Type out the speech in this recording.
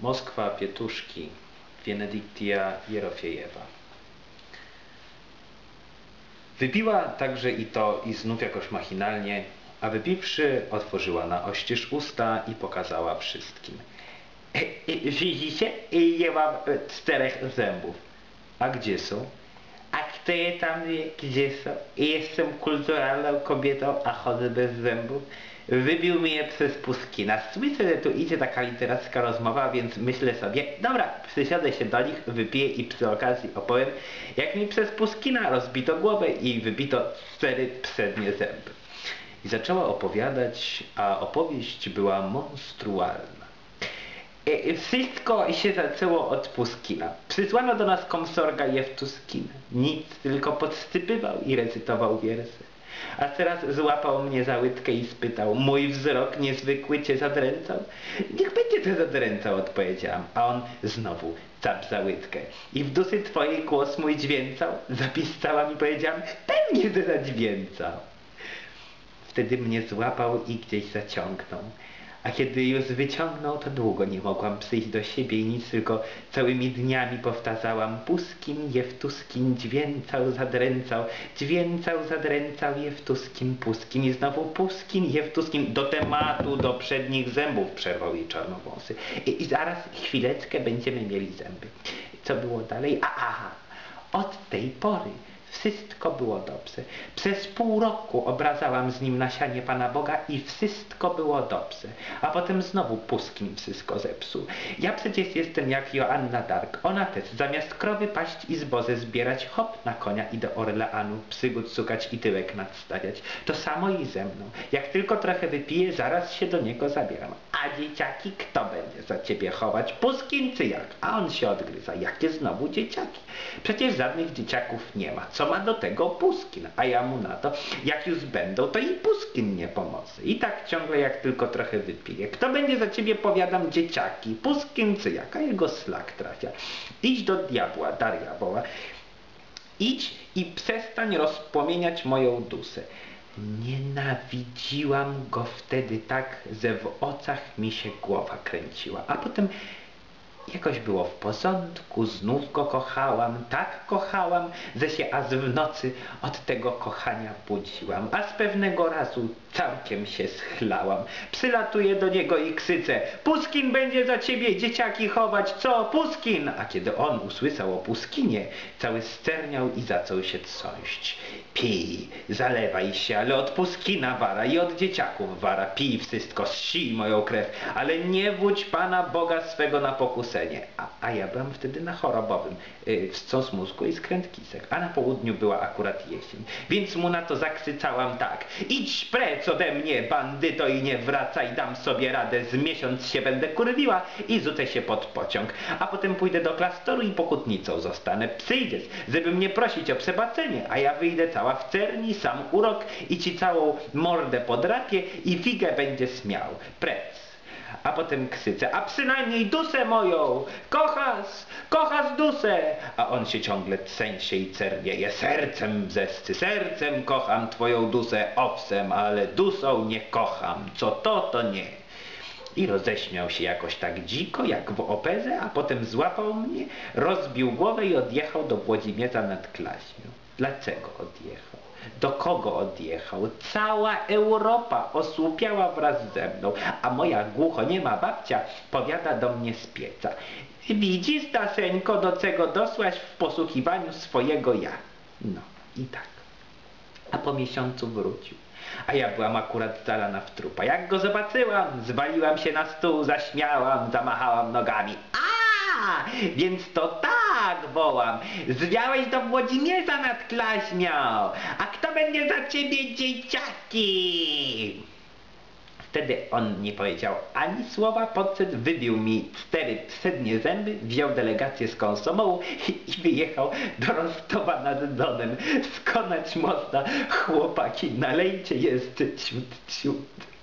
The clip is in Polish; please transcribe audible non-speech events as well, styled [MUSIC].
Moskwa, Pietuszki, Benedyktia Jerofiejewa. Wypiła także i to, i znów jakoś machinalnie, a wypiwszy, otworzyła na oścież usta i pokazała wszystkim. [LAUGHS] Widzicie? Nie mam e, czterech zębów. A gdzie są? A kto je tam wie, gdzie są? Jestem kulturalną kobietą, a chodzę bez zębów. Wybił mnie przez Puskina. Słyszę, że tu idzie taka literacka rozmowa, więc myślę sobie, dobra, przysiądę się do nich, wypiję i przy okazji opowiem, jak mi przez Puskina rozbito głowę i wybito cztery przednie zęby. I zaczęła opowiadać, a opowieść była monstrualna. E, Wszystko się zaczęło od Puskina. Przysłano do nas komsorga Jewtuskina. Nic, tylko podstypywał i recytował wiersze. A teraz złapał mnie za łydkę i spytał, mój wzrok niezwykły cię zadręcał? Niech będzie cię zadręcał, odpowiedziałam. A on znowu cap za łydkę. I w dusy twojej głos mój dźwięcał? Zapisałam i powiedziałam, pewnie, że zadźwięcał. Wtedy mnie złapał i gdzieś zaciągnął. A kiedy już wyciągnął, to długo nie mogłam przyjść do siebie i nic, tylko całymi dniami powtarzałam Puskin, Jewtuskin, dźwięcał, zadręcał, dźwięcał, zadręcał, Jewtuskin, Puskin i znowu Puskin, Jewtuskin, do tematu, do przednich zębów przerwał jej czarnowąsy. I, I zaraz chwileczkę będziemy mieli zęby. Co było dalej? A, aha, od tej pory wszystko było dobrze. Przez pół roku obrazałam z nim nasianie Pana Boga i wszystko było dobrze. A potem znowu Puskin wszystko zepsuł. Ja przecież jestem jak Joanna Dark. Ona też zamiast krowy paść i zboże zbierać, hop na konia i do Orleanu, przygód szukać i tyłek nadstawiać. To samo i ze mną. Jak tylko trochę wypiję, zaraz się do niego zabieram. A dzieciaki kto będzie za ciebie chować? Puskin czy jak? A on się odgryza. Jakie znowu dzieciaki? Przecież żadnych dzieciaków nie ma. Co ma do tego Puskin? A ja mu na to, jak już będą, to i Puskin nie pomoże. I tak ciągle jak tylko trochę wypije. Kto będzie za ciebie, powiadam, dzieciaki? Puskin czy jak? A jego slak trafia. Idź do diabła, Daria woła. Idź i przestań rozpłomieniać moją dusę. Nienawidziłam go wtedy tak, że w oczach mi się głowa kręciła. A potem jakoś było w porządku, znów go kochałam, tak kochałam, że się aż w nocy od tego kochania budziłam. A z pewnego razu całkiem się schlałam. Przylatuję do niego i ksycę, Puskin będzie za ciebie dzieciaki chować, co Puskin? A kiedy on usłyszał o Puskinie, cały sterniał i zaczął się trząść. Pij, zalewaj się, ale od Puskina wara i od dzieciaków wara. Pij wszystko, ssij moją krew, ale nie wódź Pana Boga swego na A, a ja byłam wtedy na chorobowym, yy, wstrząs mózgu i skręt kisek, a na południu była akurat jesień. Więc mu na to zaksycałam tak, idź precz ode mnie, bandyto, i nie wracaj, dam sobie radę, z miesiąc się będę kurwiła i rzucę się pod pociąg. A potem pójdę do klasztoru i pokutnicą zostanę. Przyjdziesz, żeby mnie prosić o przebaczenie, a ja wyjdę cała w cerni, sam urok i ci całą mordę podrapię i figę będziesz miał. Precz. A potem ksyce, a przynajmniej dusę moją, kochasz, kochasz dusę. A on się ciągle trzęsie i cernieje, sercem bzescy, sercem kocham twoją dusę, owsem, ale dusą nie kocham, co to, to nie. I roześmiał się jakoś tak dziko, jak w operze, a potem złapał mnie, rozbił głowę i odjechał do Włodzimierza nad Klaśnią. Dlaczego odjechał? Do kogo odjechał? Cała Europa osłupiała wraz ze mną, a moja głuchoniema babcia powiada do mnie z pieca. Widzisz, Daseńko, do czego dosłaś w posłuchiwaniu swojego ja. No i tak. A po miesiącu wrócił. A ja byłam akurat zalana w trupa. Jak go zobaczyłam, zwaliłam się na stół, zaśmiałam, zamachałam nogami. A, więc to tak wołam. Zwiałeś do Włodzimierza nad Klaśnią. A kto będzie za ciebie dzieciaki? Wtedy on nie powiedział ani słowa, podszedł, wybił mi cztery przednie zęby, wziął delegację z konsomołu i, [LAUGHS] i wyjechał do Rostowa nad Donem. Skonać można, chłopaki, nalejcie jeszcze ciut, ciut.